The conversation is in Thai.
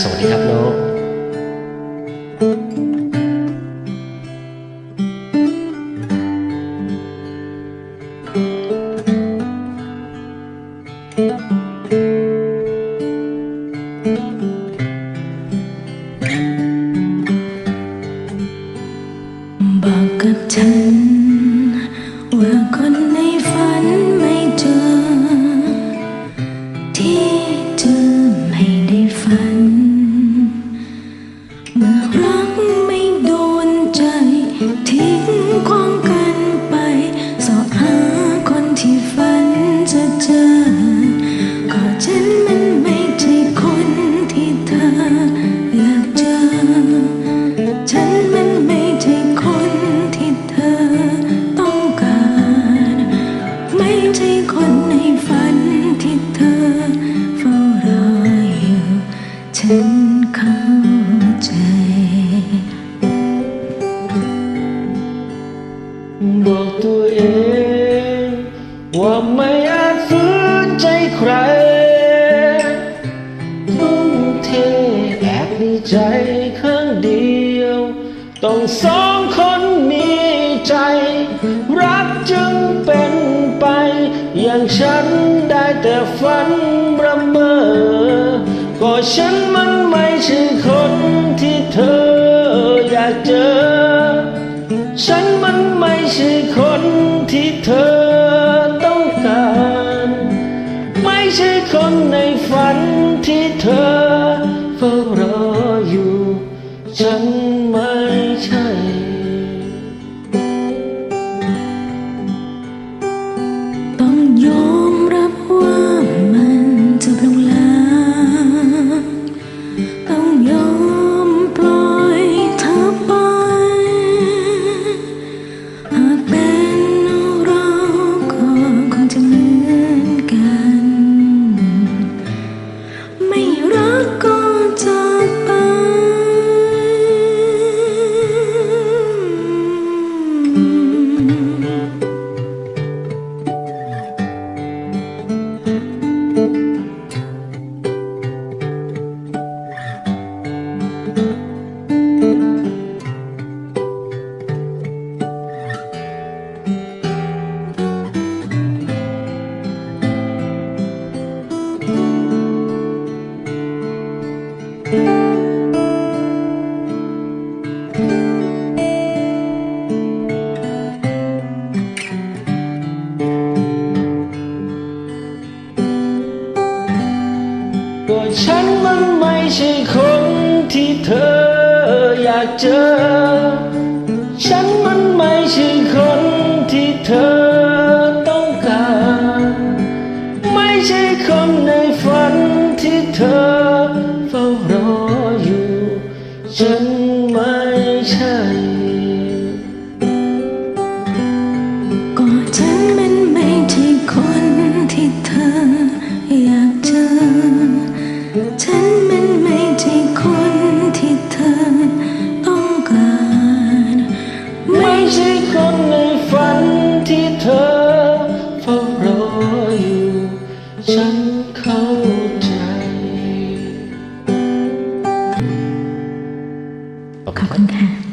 สวัสดีครับโนกบอกกับฉันว่าคนในฝัน ต้องสองคนมีใจ รักจึงเป็นไป อย่างฉันได้แต่ฝันประเมอก็ฉันมันไม่ใช่คนที่เธออยากเจอ ฉันมันไม่ใช่คนที่เธอต้องการ ไม่ใช่คนในฝันที่เธอเฝ้ารออยู่ ฉันไม่ ใช่ ฉันมันไม่ใช่คนที่เธออยากเจอ ฉันมันไม่ใช่คนที่เธอต้องการ ไม่ใช่คนในฝันที่เธอเฝ้ารออยู่ ฉันไม่ใช่ ฉันเข้าใจขอบคุณค่ะ